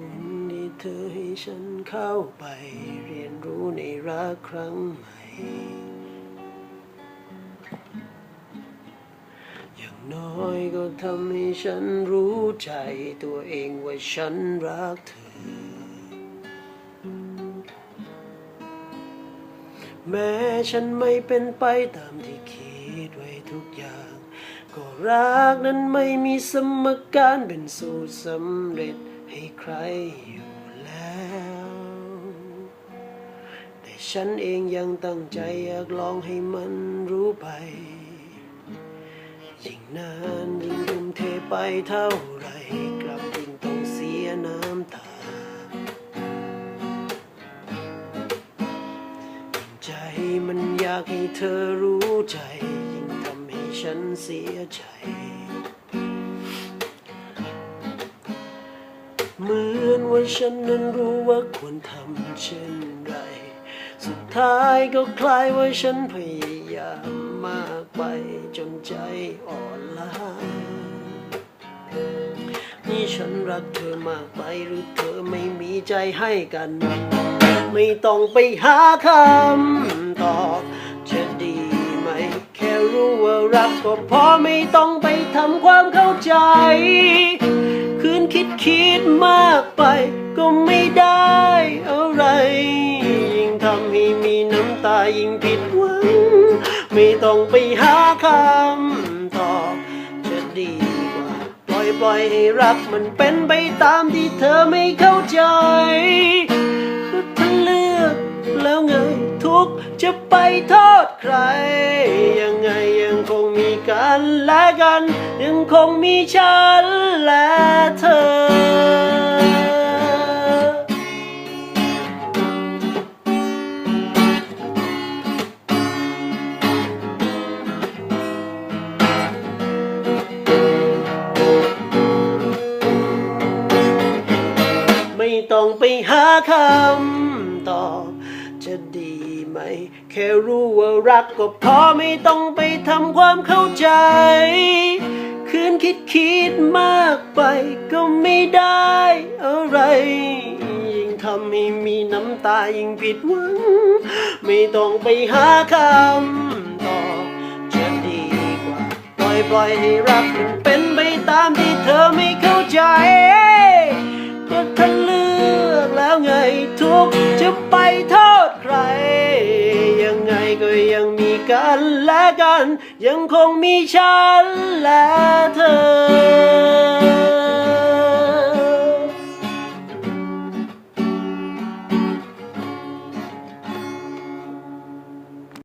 คุณที่เธอให้ฉันเข้าไป เรียนรู้ในรักครั้งใหม่อย่างน้อยก็ทำให้ฉันรู้ใจตัวเองว่าฉันรักเธอ แม้ฉันไม่เป็นไปตามที่คิดไว้ทุกอย่าง ก็รักนั้นไม่มีสมการเป็นสูตรสำเร็จ ให้ใครอยู่แล้ว แต่ฉันเองยังตั้งใจอยากลองให้มันรู้ไป ยิ่งนานยิ่งทุ่มเทไปเท่าไรกลับยิ่งต้องเสียน้ำตาใจมันอยากให้เธอรู้ใจ ยิ่งทำให้ฉันเสียใจ เหมือนว่าฉันนั้นรู้ว่าควรทำเช่นไร สุดท้ายก็คล้ายว่าฉันพยายามมากไปจนใจอ่อนล้า นี่ฉันรักเธอมากไปหรือเธอไม่มีใจให้กัน ไม่ต้องไปหาคำตอบจะดีไหม แค่รู้ว่ารักก็พอไม่ต้องไปทำความเข้าใจ คิดมากไปก็ไม่ได้อะไร ยิ่งทำให้มีน้ำตายิ่งผิดหวัง ไม่ต้องไปหาคำตอบจะดีกว่า ปล่อยปล่อยให้รักมันเป็นไปตามที่เธอไม่เข้าใจก็ถ้าเลือกแล้วไงทุกจะไปโทษใคร ยังไงยังคง กันและกัน ยังคงมีฉันและเธอไม่ต้องไปหาคำ จะดีไหม แค่รู้ว่ารักก็พอไม่ต้องไปทำความเข้าใจ คืนคิดคิดมากไปก็ไม่ได้อะไร ยิ่งทำให้มีน้ำตายิ่งผิดหวัง ไม่ต้องไปหาคำตอบจะดีกว่า ปล่อยปล่อยให้รัก กันและกัน ยังคงมีฉันและเธอ